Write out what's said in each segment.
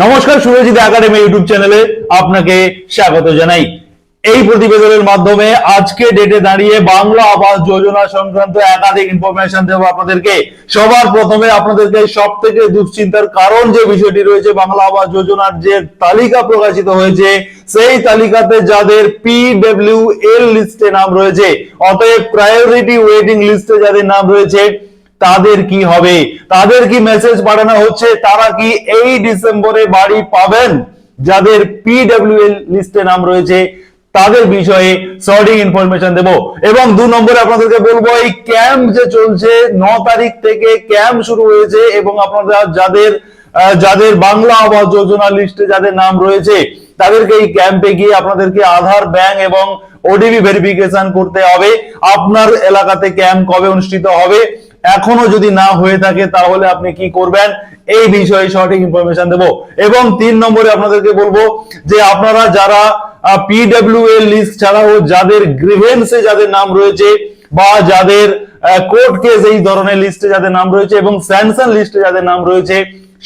নমস্কার, Surajit academy YouTube চ্যানেলে আপনাকে স্বাগত জানাই। এই প্রতিবেদনের মাধ্যমে আজকে ডেটে দাঁড়িয়ে বাংলা আবাস যোজনা সংক্রান্ত একাধিক ইনফরমেশন দেবো আপনাদেরকে। সবার প্রথমে আপনাদেরকে সব থেকে দুশ্চিন্তার কারণ যে বিষয়টি রয়েছে, বাংলা আবাস যোজনার যে তালিকা প্রকাশিত হয়েছে, সেই তালিকাতে যাদের পিডব্লিউ এল লিস্টে নাম রয়েছে, অতএব প্রায়োরিটি ওয়েটিং লিস্টে যাদের নাম রয়েছে তাদের কি হবে? তাদের কি মেসেজ পাঠানো হচ্ছে? তারা কি এই ডিসেম্বরে বাড়ি পাবেন? যাদের পিডব্লিউএল লিস্টে নাম রয়েছে, তাদের বিষয়ে সঠিক ইনফরমেশন দেব। এবং দু নম্বরে আপনাদেরকে বলব, এই ক্যাম্প যে চলছে, ন তারিখ থেকে ক্যাম্প শুরু হয়েছে এবং আপনারা যাদের যাদের বাংলা আবাস যোজনা লিস্টে যাদের নাম রয়েছে, তাদেরকে এই ক্যাম্পে গিয়ে আপনাদেরকে আধার ব্যাংক এবং ওডিবি ভেরিফিকেশন করতে হবে। আপনার এলাকাতে ক্যাম্প কবে অনুষ্ঠিত হবে? এখনও যদি না হয়ে থাকে, তাহলে আপনি কি করবেন? এই বিষয়ে সঠিক ইনফরমেশন দেব। এবং তিন নম্বরে আপনাদেরকে বলব যে আপনারা যারা পিডব্লিউ এর লিস্ট ছাড়াও যাদের গ্রিভেন্সে যাদের নাম রয়েছে বা যাদের কোর্ট কেস এই ধরনের লিস্টে যাদের নাম রয়েছে এবং স্যামসাং লিস্টে যাদের নাম রয়েছে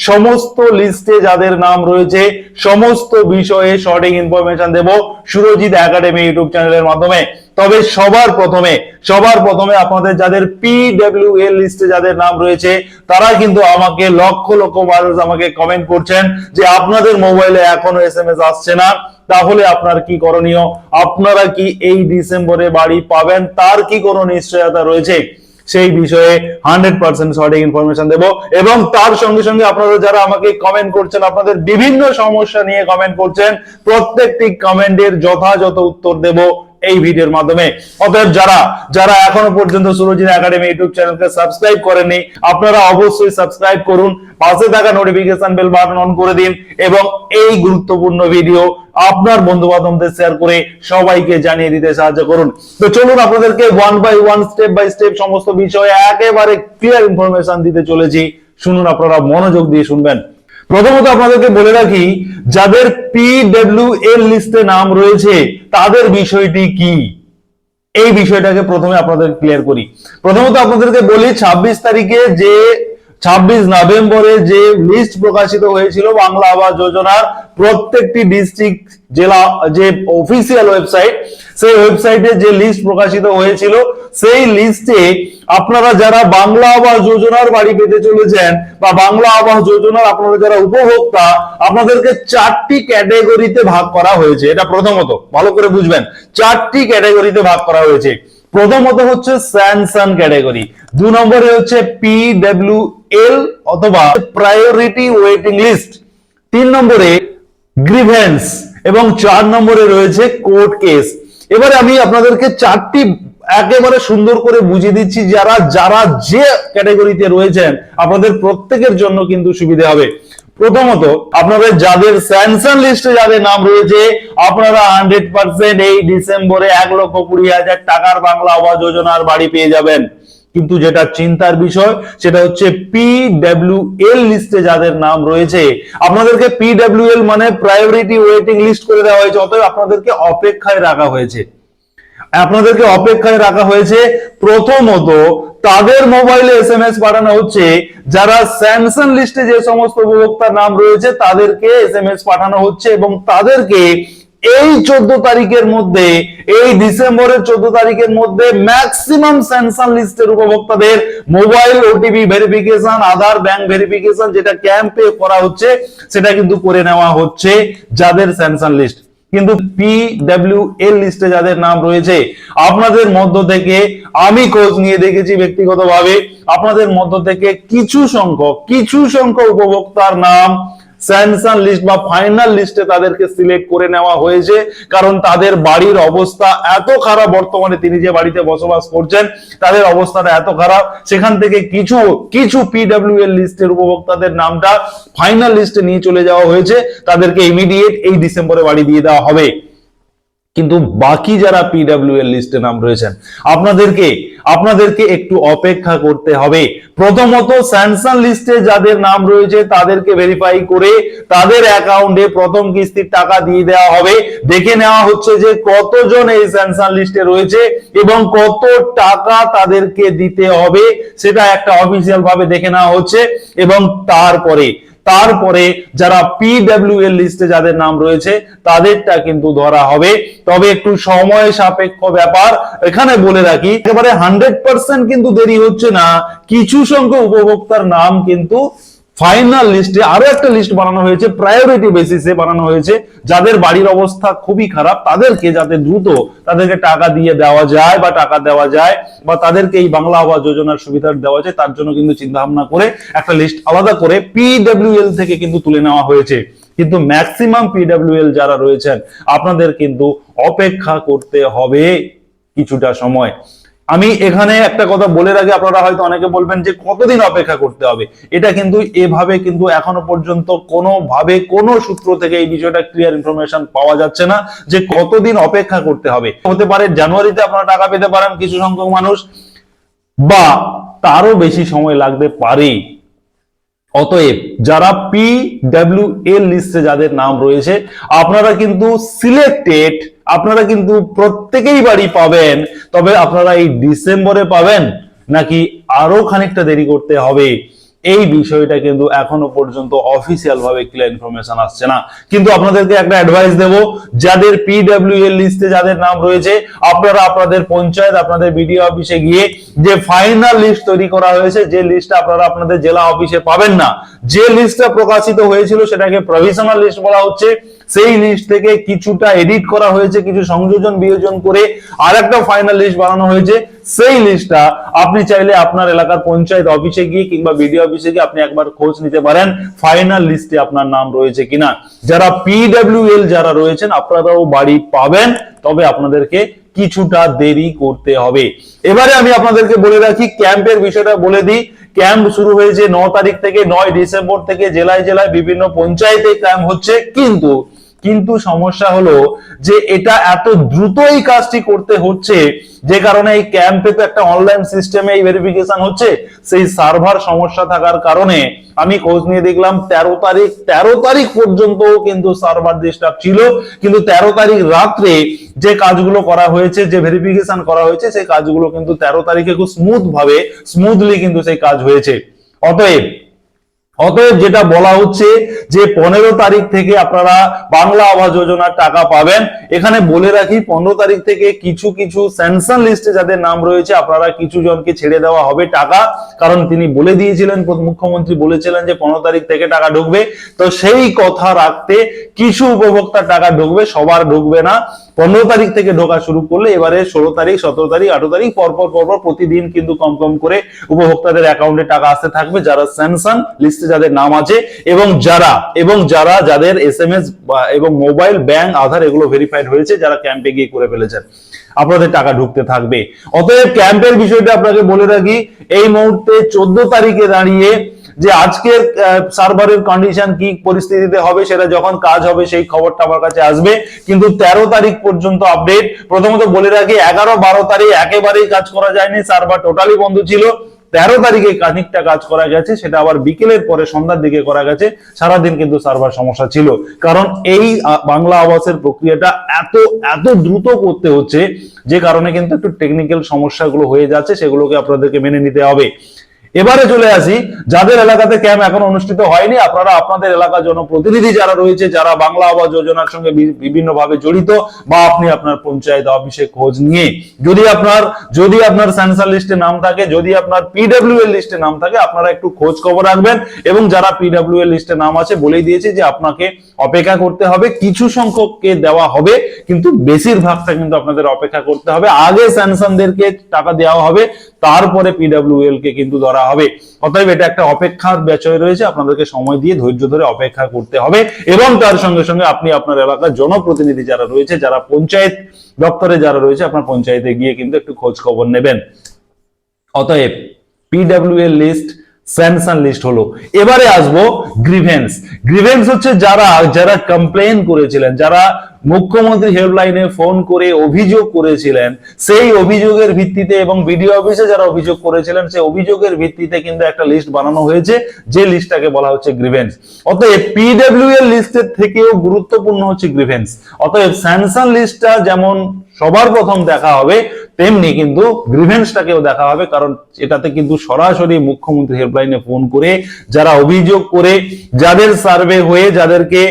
সমস্ত লিস্টে যাদের নাম রয়েছে, সমস্ত বিষয়ে সঠিক ইনফরমেশন দেব সুরজিৎ একাডেমি ইউটিউব চ্যানেলের মাধ্যমে। তবে সবার প্রথমে সবার প্রথমে আপনাদের যাদের পিডব্লিউ এল লিস্টে যাদের নাম রয়েছে, তারা কিন্তু আমাকে লক্ষ লক্ষ মানুষ আমাকে কমেন্ট করছেন যে আপনাদের মোবাইলে এখনও এস এম এস আসছে না, তাহলে আপনার কি করণীয়? আপনারা কি এই ডিসেম্বরে বাড়ি পাবেন? তার কি কোনো নিশ্চয়তা রয়েছে? সেই বিষয়ে হান্ড্রেড পার্সেন্ট সঠিক ইনফরমেশন দেবো। এবং তার সঙ্গে সঙ্গে আপনারা যারা আমাকে কমেন্ট করছেন, আপনাদের বিভিন্ন সমস্যা নিয়ে কমেন্ট করছেন, প্রত্যেকটি কমেন্টের যথাযথ উত্তর দেব। এই ভিডিওর মাধ্যমে। অতএব যারা যারা এখনও পর্যন্ত সুরজিৎ একাডেমি ইউটিউব চ্যানেলকে সাবস্ক্রাইব করেননি, আপনারা অবশ্যই সাবস্ক্রাইব করুন, পাশে থাকা নোটিফিকেশন বেল বাটন অন করে দিন এবং এই গুরুত্বপূর্ণ ভিডিও আপনার বন্ধু বান্ধবদের শেয়ার করে সবাইকে জানিয়ে দিতে সাহায্য করুন। তো চলুন আপনাদেরকে one by one step by step সমস্ত বিষয়ে একেবারে ক্লিয়ার ইনফরমেশন দিতে চলেছি। শুনুন আপনারা মনোযোগ দিয়ে শুনবেন। প্রথমত আপনাদেরকে বলে রাখি, যাদের পিডব্লিউ এর লিস্টে নাম রয়েছে, তাদের বিষয়টি কি? এই বিষয়টাকে প্রথমে আপনাদের ক্লিয়ার করি। প্রথমত আপনাদেরকে বলি ২৬ তারিখে যে ছাব্বিশ নভেম্বরে যে লিস্ট প্রকাশিত হয়েছিল বাংলা আবাস যোজনার প্রত্যেকটি ডিস্ট্রিক্ট জেলা, যে অফিসিয়াল ওয়েবসাইট সেই ওয়েবসাইটে যে লিস্ট প্রকাশিত হয়েছিল, সেই লিস্টে আপনারা যারা বাংলা আবাস যোজনার বাড়ি পেতে চলেছেন বা বাংলা আবাস যোজনার আপনারা যারা উপভোক্তা, আপনাদেরকে চারটি ক্যাটাগরিতে ভাগ করা হয়েছে। এটা প্রথমত, ভালো করে বুঝবেন, চারটি ক্যাটাগরিতে ভাগ করা হয়েছে। প্রথমত হচ্ছে স্যানসান ক্যাটাগরি। দু নম্বরে হচ্ছে পিডব্লিউ এল অথবা প্রায়োরিটি ওয়েটিং লিস্ট। তিন নম্বরে গ্রিভেন্স এবং চার নম্বরে রয়েছে কোর্ট কেস। এবারে আমি আপনাদেরকে চারটি একেবারে সুন্দর করে বুঝিয়ে দিচ্ছি যারা যারা যে ক্যাটাগরিতে রয়েছেন, আপনাদের প্রত্যেকের জন্য কিন্তু সুবিধা হবে। প্রথমত, আপনাদের যাদের স্যাংশন লিস্টে যাদের নাম রয়েছে, আপনারা হান্ড্রেড পার্সেন্ট এই ডিসেম্বরে এক লক্ষ কুড়ি হাজার টাকার বাংলা আবাস যোজনার বাড়ি পেয়ে যাবেন। কিন্তু যেটা চিন্তার বিষয়, সেটা হচ্ছে পিডব্লিউ এল লিস্টে যাদের নাম রয়েছে, আপনাদেরকে পিডব্লিউ এল মানে প্রায়োরিটি ওয়েটিং লিস্ট করে দেওয়া হয়েছে, অতএব আপনাদেরকে অপেক্ষায় রাখা হয়েছে। আপনাদেরকে অপেক্ষায় রাখা হয়েছে। প্রথমত, তাদের মোবাইলে এস এম এস পাঠানো হচ্ছে। যারা স্যামসাং লিস্টে যে সমস্ত উপভোক্তার নাম রয়েছে, তাদেরকে এস এম এস পাঠানো হচ্ছে এবং তাদেরকে এই চোদ্দ তারিখের মধ্যে, এই ডিসেম্বরের চোদ্দ তারিখের মধ্যে ম্যাক্সিমাম স্যামসাং লিস্টের উপভোক্তাদের mobile OTP verification Aadhaar bank verification যেটা ক্যাম্পে করা হচ্ছে, সেটা কিন্তু করে নেওয়া হচ্ছে যাদের স্যামসাং লিস্ট কিন্তু পি ডাব্লিউ এল লিস্টে যাদের নাম রয়েছে, আপনাদের মধ্য থেকে আমি খোঁজ নিয়ে দেখেছি ব্যক্তিগতভাবে। আপনাদের মধ্য থেকে কিছু সংখ্যক কিছু সংখ্যক উপভোক্তার নাম স্যামসাং লিস্ট বা ফাইনাল লিস্টে তাদেরকে সিলেক্ট করে নেওয়া হয়েছে। কারণ তাদের বাড়ির অবস্থা এত খারাপ, বর্তমানে তিনি যে বাড়িতে বসবাস করছেন, তাদের অবস্থাটা এত খারাপ। সেখান থেকে কিছু কিছু পিডব্লিউ এর লিস্টের উপভোক্তাদের নামটা ফাইনাল লিস্টে নিয়ে চলে যাওয়া হয়েছে। তাদেরকে ইমিডিয়েট এই ডিসেম্বরে বাড়ি দিয়ে দেওয়া হবে। কিন্তু বাকি যারা পিডব্লিউ এর লিস্টে নাম রয়েছেন, আপনাদেরকে আপনাদেরকে একটু অপেক্ষা করতে হবে। প্রথমত স্যামসাং লিস্টে যাদের নাম রয়েছে, তাদেরকে ভেরিফাই করে তাদের অ্যাকাউন্টে প্রথম কিস্তির টাকা দিয়ে দেওয়া হবে। দেখে নেওয়া হচ্ছে যে কতজন এই স্যামসাং লিস্টে রয়েছে এবং কত টাকা তাদেরকে দিতে হবে, সেটা একটা অফিসিয়াল ভাবে দেখে নেওয়া হচ্ছে এবং তারপরে তারপরে যারা পিডাব্লিউ এর লিস্টে যাদের নাম রয়েছে, তাদেরটা কিন্তু ধরা হবে। তবে একটু সময় সাপেক্ষ ব্যাপার। এখানে বলে রাখি, একেবারে হান্ড্রেড পার্সেন্ট কিন্তু দেরি হচ্ছে না। কিছু সংখ্যক উপভোক্তার নাম কিন্তু ফাইনাল লিস্টে আরও একটা লিস্ট বানানো হয়েছে প্রায়োরিটি বেসিসে বানানো হয়েছে। যাদের বাড়ির অবস্থা খুবই খারাপ, তাদেরকে যাতে দ্রুত তাদেরকে টাকা দিয়ে দেওয়া যায় বা টাকা দেওয়া যায় বা তাদেরকে এই বাংলা আবাস যোজনার সুবিধা দেওয়া যায়, তার জন্য কিন্তু চিন্তা ভাবনা করে একটা লিস্ট আলাদা করে পিডব্লিউএল থেকে কিন্তু তুলে নেওয়া হয়েছে। কিন্তু ম্যাক্সিমাম পিডব্লিউএল যারা রয়েছেন, আপনাদের কিন্তু অপেক্ষা করতে হবে কিছুটা সময়। আমি এখানে একটা কথা বলে রাখি, আপনারা হয়তো অনেকে বলবেন যে কতদিন অপেক্ষা করতে হবে? এটা কিন্তু এভাবে কিন্তু এখনও পর্যন্ত কোনোভাবে কোনো সূত্র থেকে এই বিষয়টা ক্লিয়ার ইনফরমেশন পাওয়া যাচ্ছে না যে কতদিন অপেক্ষা করতে হবে। হতে পারে জানুয়ারিতে আপনারা টাকা পেতে পারেন কিছু সংখ্যক মানুষ, বা তারও বেশি সময় লাগতে পারে অতএব যারা পি ডাব্লিউ এল লিস্টে যাদের নাম রয়েছে, আপনারা কিন্তু সিলেক্টেড আপনারা কিন্তু প্রত্যেকেই বাড়ি পাবেন, তবে আপনারা এই ডিসেম্বরে পাবেন, নাকি আরও খানিকটা দেরি করতে হবে? এই বিষয়টা কিন্তু এখনও পর্যন্ত অফিসিয়াল ভাবে ক্লিয়ার ইনফরমেশন আসছে না। কিন্তু আপনাদেরকে একটা অ্যাডভাইস দেব, যাদের পিডব্লিউ এর লিস্টে যাদের নাম রয়েছে, আপনারা আপনাদের পঞ্চায়েত, আপনাদের বিডিও অফিসে গিয়ে যে ফাইনাল লিস্ট তৈরি করা হয়েছে, যে লিস্টটা আপনারা আপনাদের জেলা অফিসে পাবেন না, যে লিস্টটা প্রকাশিত হয়েছিল সেটাকে প্রভিশনাল লিস্ট বলা হচ্ছে। সেই লিস্ট থেকে কিছুটা এডিট করা হয়েছে, কিছু সংযোজন বিয়োজন করে আর একটা ফাইনাল লিস্ট বানানো হয়েছে। সেই লিস্টটা আপনি চাইলে আপনার এলাকার পঞ্চায়েত অফিসে গিয়ে কিংবা বিডিও অফিসে গিয়ে আপনি একবার খোঁজ নিতে পারেন ফাইনাল লিস্টে আপনার নাম রয়েছে কিনা। যারা পিডব্লিউএল যারা রয়েছেন, আপনারাও বাড়ি পাবেন, তবে আপনাদেরকে কিছুটা দেরি করতে হবে। এবারে আমি আপনাদেরকে বলে রাখি, ক্যাম্পের বিষয়টা বলে দিই। ক্যাম্প শুরু হয়েছে ন তারিখ থেকে, নয় ডিসেম্বর থেকে, জেলায় জেলায় বিভিন্ন পঞ্চায়েতে ক্যাম্প হচ্ছে। কিন্তু কিন্তু সমস্যা হলো যে এটা এত দ্রুত এই কাজটি করতে হচ্ছে, যে কারণে এই ক্যাম্পে তো একটা অনলাইন সিস্টেমে এই ভেরিফিকেশন হচ্ছে। সেই সার্ভার সমস্যা থাকার কারণে আমি খোঁজ নিয়ে দেখলাম তেরো তারিখ তেরো তারিখ পর্যন্ত কিন্তু সার্ভার ডিস্টার্ব ছিল। কিন্তু তেরো তারিখ রাত্রে যে কাজগুলো করা হয়েছে, যে ভেরিফিকেশন করা হয়েছে, সেই কাজগুলো কিন্তু তেরো তারিখে খুব স্মুথ ভাবে স্মুথলি কিন্তু সেই কাজ হয়েছে। অতএব অতএব যেটা বলা হচ্ছে যে পনেরো তারিখ থেকে আপনারা বাংলা আবাস যোজনার টাকা পাবেন। এখানে বলে রাখি, পনেরো তারিখ থেকে কিছু কিছু স্যাংশন লিস্টে যাদের নাম রয়েছে, আপনারা কিছু জনকে ছেড়ে দেওয়া হবে টাকা। কারণ তিনি বলে দিয়েছিলেন মুখ্যমন্ত্রী বলেছিলেন যে পনেরো তারিখ থেকে টাকা ঢুকবে। তো সেই কথা রাখতে কিছু উপভোক্তার টাকা ঢুকবে, সবার ঢুকবে না। পনেরো তারিখ থেকে ঢোকা শুরু করলে এবারে ষোলো তারিখ, সতেরো তারিখ, আঠারো তারিখ, পরপর পরপর প্রতিদিন কিন্তু কম কম করে উপভোক্তাদের অ্যাকাউন্টে টাকা আসতে থাকবে, যারা স্যামসাং লিস্টে যাদের নাম আছে এবং যারা এবং যারা যাদের এস এম এস এবং মোবাইল ব্যাংক আধার এগুলো ভেরিফাইড হয়েছে, যারা ক্যাম্পে গিয়ে করে ফেলেছেন। আপনাদের টাকা ঢুকতে থাকবে। অতএব ক্যাম্পের বিষয়টা আপনাকে বলে রাখি, এই মুহূর্তে চোদ্দ তারিখে দাঁড়িয়ে যে আজকের সার্ভারের কন্ডিশন কি পরিস্থিতিতে হবে, সেটা যখন কাজ হবে, সেই খবরটা আমার কাছে আসবে। কিন্তু তেরো তারিখ পর্যন্ত আপডেট প্রথমত বলে রাখি, এগারো বারো তারিখ একেবারেই কাজ করা যায়নি সার্ভার টোটালি বন্ধ ছিল। তেরো তারিখে খানিকটা কাজ করা গেছে, সেটা আবার বিকেলের পরে সন্ধ্যার দিকে করা গেছে। সারাদিন কিন্তু সার্ভার সমস্যা ছিল। কারণ এই বাংলা আবাসের প্রক্রিয়াটা এত এত দ্রুত করতে হচ্ছে, যে কারণে কিন্তু একটু টেকনিক্যাল সমস্যাগুলো হয়ে যাচ্ছে, সেগুলোকে আপনাদেরকে মেনে নিতে হবে। এবারে চলে আসি। যাদের এলাকাতে ক্যাম্প এখন অনুষ্ঠিত হয়নি, আপনারা আপনাদের এলাকার জনপ্রতিনিধি যারা রয়েছে, যারা বাংলা আবাস যোজনার সঙ্গে বিভিন্ন ভাবে জড়িত, বা আপনি আপনার পঞ্চায়েত অফিসে খোঁজ নিয়ে। যদি আপনার যদি আপনার স্যান্সার লিস্টে নাম থাকে, যদি আপনার পিডব্লিউ এর লিস্টে নাম থাকে, আপনারা একটু খোঁজ খবর রাখবেন। এবং যারা পিডব্লিউ এর লিস্টে নাম আছে, বলেই দিয়েছে যে আপনাকে অপেক্ষা করতে হবে। কিছু সংখ্যককে দেওয়া হবে, কিন্তু বেশিরভাগটা কিন্তু আপনাদের অপেক্ষা করতে হবে। আগে স্যামসাংদেরকে টাকা দেওয়া হবে, তারপরে পিডব্লিউএল কে কিন্তু ধরা হবে। অতএব এটা একটা অপেক্ষার বিষয় রয়েছে, আপনাদেরকে সময় দিয়ে ধৈর্য ধরে অপেক্ষা করতে হবে এবং তার সঙ্গে সঙ্গে আপনি আপনার এলাকার জনপ্রতিনিধি যারা রয়েছে, যারা পঞ্চায়েত দপ্তরে যারা রয়েছে, আপনার পঞ্চায়েতে গিয়ে কিন্তু একটু খোঁজ খবর নেবেন। অতএব পিডব্লিউএল লিস্ট স্যামসাং লিস্ট হলো। এবারে আসব গ্রিভেন্স গ্রিভেন্স হচ্ছে যারা যারা কমপ্লেন করেছিলেন, যারা মুখ্যমন্ত্রী হেল্পলাইনে ফোন করে অভিযোগ করেছিলেন। সেই অভিযোগের ভিত্তিতে এবং বিডিও অফিসে যারা অভিযোগ করেছিলেন, সেই অভিযোগের ভিত্তিতে কিন্তু একটা লিস্ট বানানো হয়েছে। যে লিস্টটাকে বলা হচ্ছে গ্রিভেন্স অতএব পিডব্লিউ এর লিস্টের থেকেও গুরুত্বপূর্ণ হচ্ছে গ্রিভেন্স অতএব স্যাংশন লিস্টটা যেমন সবার প্রথম দেখা হবে, তেমনি কিন্তু গ্রিভেন্সটাকেও দেখা হবে। কারণ এটাতে কিন্তু সরাসরি মুখ্যমন্ত্রী হেল্পলাইনে ফোন করে যারা অভিযোগ করে, যাদের সার্ভে হয়ে যাদেরকে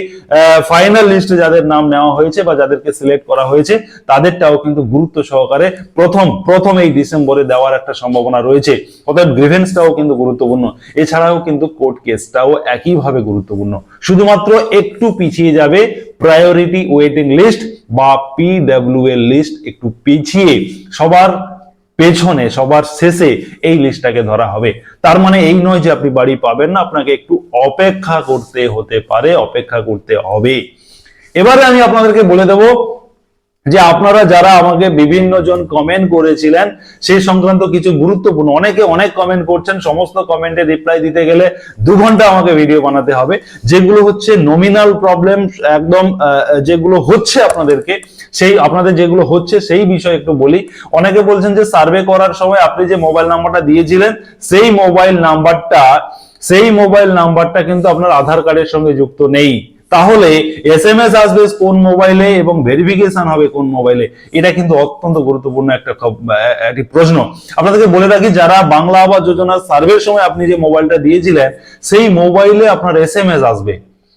ফাইনাল লিস্টে যাদের নাম নেওয়া হয়েছে বা যাদেরকে সিলেক্ট করা হয়েছে, তাদেরটাও কিন্তু গুরুত্ব সহকারে প্রথম প্রথম এই ডিসেম্বরে দেওয়ার একটা সম্ভাবনা রয়েছে। অতএব গ্রিভেন্সটাও কিন্তু গুরুত্বপূর্ণ। এছাড়াও কিন্তু কোর্ট কেসটাও একইভাবে গুরুত্বপূর্ণ। শুধুমাত্র একটু পিছিয়ে যাবে প্রায়োরিটি ওয়েটিং লিস্ট বা পিডব্লিউ এর লিস্ট একটু পিছিয়ে। সবার পেছনে, সবার শেষে এই লিস্টটাকে ধরা হবে। তার মানে এই নয় যে আপনি বাড়ি পাবেন না, আপনাকে একটু অপেক্ষা করতে হতে পারে, অপেক্ষা করতে হবে। এবারে আমি আপনাদেরকে বলে দেব যে আপনারা যারা আমাকে বিভিন্ন জন কমেন্ট করেছিলেন, সেই সংক্রান্ত কিছু গুরুত্বপূর্ণ, অনেকে অনেক কমেন্ট করছেন, সমস্ত কমেন্টে রিপ্লাই দিতে গেলে দু ঘণ্টা আমাকে ভিডিও বানাতে হবে, যেগুলো হচ্ছে নমিনাল প্রবলেম একদম যেগুলো হচ্ছে আপনাদেরকে, সেই, আপনাদের যেগুলো হচ্ছে সেই বিষয়ে একটু বলি। অনেকে বলছেন যে সার্ভে করার সময় আপনি যে মোবাইল নাম্বারটা দিয়েছিলেন, সেই মোবাইল নাম্বারটা সেই মোবাইল নাম্বারটা কিন্তু আপনার আধার কার্ডের সঙ্গে যুক্ত নেই। তাহলে এস এম এস আসবে কোন মোবাইলে এবং ভেরিফিকেশন হবে কোন মোবাইলে? এটা কিন্তু অত্যন্ত গুরুত্বপূর্ণ একটা একটি প্রশ্ন। আপনাদেরকে বলে রাখি, যারা বাংলা আবাস যোজনার সার্ভের সময় আপনি যে মোবাইলটা দিয়েছিলেন, সেই মোবাইলে আপনার এস এম এস আসবে।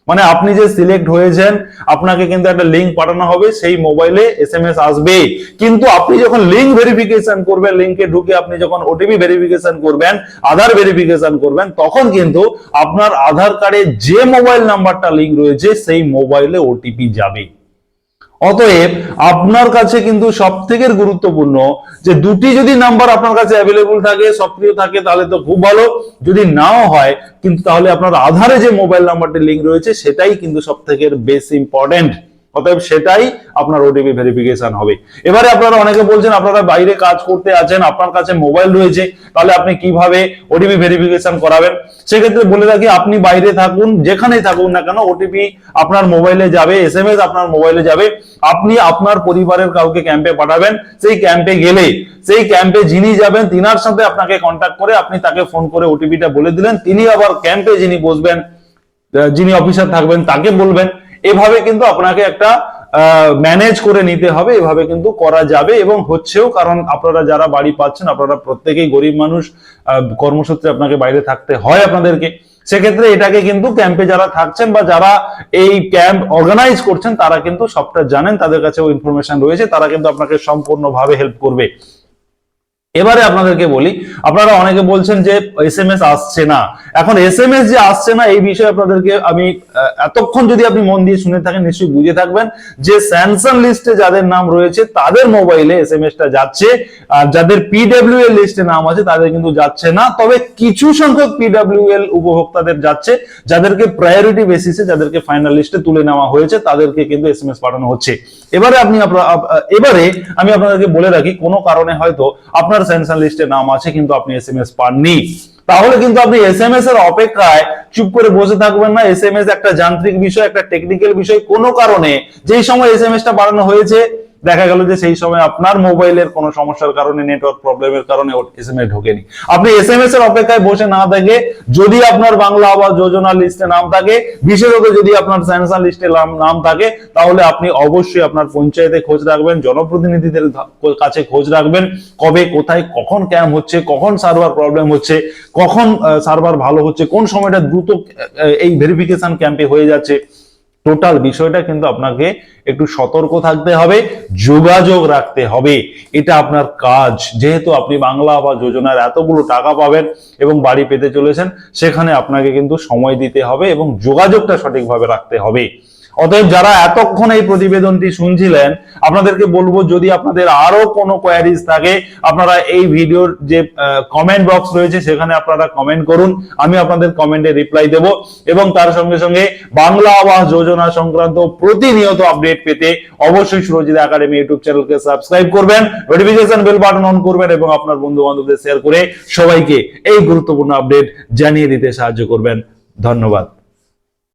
মানে আপনি যে সিলেক্ট হয়েছেন, আপনাকে কিন্তু একটা লিঙ্ক পাঠানো হবে, সেই মোবাইলে এস এম এস আসবে। কিন্তু আপনি যখন লিঙ্ক ভেরিফিকেশন করবেন লিঙ্কে ঢুকে আপনি যখন ওটিপি ভেরিফিকেশন করবেন আধার ভেরিফিকেশন করবেন, তখন কিন্তু আপনার আধার কার্ডে যে মোবাইল নাম্বারটা লিঙ্ক রয়েছে, সেই মোবাইলে ওটিপি যাবে। অতএব আপনার কাছে কিন্তু সব থেকে গুরুত্বপূর্ণ যে দুটি যদি নাম্বার আপনার কাছে অ্যাভেলেবল থাকে, সক্রিয় থাকে, তাহলে তো খুব ভালো। যদি নাও হয়, কিন্তু তাহলে আপনার আধারে যে মোবাইল নাম্বারটি লিঙ্ক রয়েছে, সেটাই কিন্তু সব থেকে বেশ ইম্পর্টেন্ট অতএব সেটাই আপনার ওটিপি ভেরিফিকেশন হবে। এবারে আপনারা অনেকে বলছেন, আপনারা বাইরে কাজ করতে আছেন, আপনার কাছে মোবাইল রয়েছে, তাহলে আপনি কীভাবে ওটিপি ভেরিফিকেশন করাবেন? সেক্ষেত্রে বলে রাখি, আপনি বাইরে থাকুন, যেখানেই থাকুন না কেন ওটিপি আপনার মোবাইলে যাবে এস এম এস আপনার মোবাইলে যাবে। আপনি আপনার পরিবারের কাউকে ক্যাম্পে পাঠাবেন, সেই ক্যাম্পে গেলে, সেই ক্যাম্পে যিনি যাবেন, তিনার সাথে আপনাকে কন্ট্যাক্ট করে আপনি তাকে ফোন করে ওটিপিটা বলে দিলেন। তিনি আবার ক্যাম্পে যিনি বসবেন যিনি অফিসার থাকবেন, তাকে বলবেন। এভাবে কিন্তু আপনাকে একটা ম্যানেজ করে নিতে হবে, এভাবে কিন্তু করা যাবে এবং হচ্ছেও কারণ আপনারা যারা বাড়ি পাচ্ছেন, আপনারা প্রত্যেকেই গরিব মানুষ কর্মসূত্রে আপনাকে বাইরে থাকতে হয় আপনাদেরকে। সেক্ষেত্রে এটাকে কিন্তু ক্যাম্পে যারা থাকছেন বা যারা এই ক্যাম্প অর্গানাইজ করছেন, তারা কিন্তু সবটা জানেন, তাদের কাছেও ইনফরমেশন রয়েছে, তারা কিন্তু আপনাকে সম্পূর্ণভাবে হেল্প করবে। এবারে আপনাদেরকে বলি, আপনারা অনেকে বলছেন যে এস এম এস আসছে না। এখন এস এম এস যে আসছে না, এই বিষয়ে আপনাদেরকে আমি এতক্ষণ যদি আপনি মন দিয়ে শুনে থাকেন, নিশ্চয়ই বুঝে থাকবেন যে স্যামসাং লিস্টে যাদের নাম রয়েছে, তাদের মোবাইলে এস এম টা যাচ্ছে। আর যাদের পিডব্লিউ এল লিস্টে নাম আছে, তাদের কিন্তু যাচ্ছে না। তবে কিছু সংখ্যক পিডব্লিউ এল উপভোক্তাদের যাচ্ছে, যাদেরকে প্রায়োরিটি বেসিসে যাদেরকে ফাইনাল লিস্টে তুলে নেওয়া হয়েছে, তাদেরকে কিন্তু এস এম এস পাঠানো হচ্ছে। এবারে আপনি এবারে আমি আপনাদেরকে বলে রাখি, কোনো কারণে হয়তো আপনার স্যামসাং লিস্টে নাম আছে, কিন্তু আপনি এস এম এস পাননি। তাহলে কিন্তু আপনি এস এম এস এর অপেক্ষায় চুপ করে বসে থাকবেন না। এস এম এস একটা যান্ত্রিক বিষয়, একটা টেকনিক্যাল বিষয় কোনো কারণে। যেই সময় এস এম এস টা বাড়ানো হয়েছে দেখা গেল যে সেই সময় আপনার মোবাইলের কোনো সমস্যার কারণে নেটওয়ার্ক প্রবলেমের কারণে এস এম এস ঢোকেনি। আপনি এস এম এস এর অপেক্ষায় বসে না থেকে যদি আপনার বাংলা আবাস যোজনা লিস্টে নাম থাকে, বিশেষত যদি আপনার স্যামসাং লিস্টে নাম থাকে, তাহলে আপনি অবশ্যই আপনার পঞ্চায়েতে খোঁজ রাখবেন, জনপ্রতিনিধিদের কাছে খোঁজ রাখবেন, কবে, কোথায়, কখন ক্যাম্প হচ্ছে, কখন সার্ভার প্রবলেম হচ্ছে, কখন সার্ভার ভালো হচ্ছে, কোন সময়টা দ্রুত এই ভেরিফিকেশন ক্যাম্পে হয়ে যাচ্ছে। টোটাল বিষয়টা কিন্তু আপনাকে একটু সতর্ক থাকতে হবে, যোগাযোগ রাখতে হবে। এটা আপনার কাজ। যেহেতু আপনি বাংলা আবাস যোজনার এতগুলো টাকা পাবেন এবং বাড়ি পেতে চলেছেন, সেখানে আপনাকে কিন্তু সময় দিতে হবে এবং যোগাযোগটা সঠিকভাবে রাখতে হবে। অতএব যারা এতক্ষণ এই প্রতিবেদনটি শুনছিলেন, আপনাদেরকে বলব যদি আপনাদের আরও কোনো কোয়ারিজ থাকে, আপনারা এই ভিডিওর যে কমেন্ট বক্স রয়েছে সেখানে আপনারা কমেন্ট করুন, আমি আপনাদের কমেন্টে রিপ্লাই দেব এবং তার সঙ্গে সঙ্গে বাংলা আবাস যোজনা সংক্রান্ত প্রতিনিয়ত আপডেট পেতে অবশ্যই সুরজিৎ একাডেমি ইউটিউব চ্যানেলকে সাবস্ক্রাইব করবেন নোটিফিকেশন বেল বাটন অন করবেন এবং আপনার বন্ধু বান্ধবদের শেয়ার করে সবাইকে এই গুরুত্বপূর্ণ আপডেট জানিয়ে দিতে সাহায্য করবেন। ধন্যবাদ।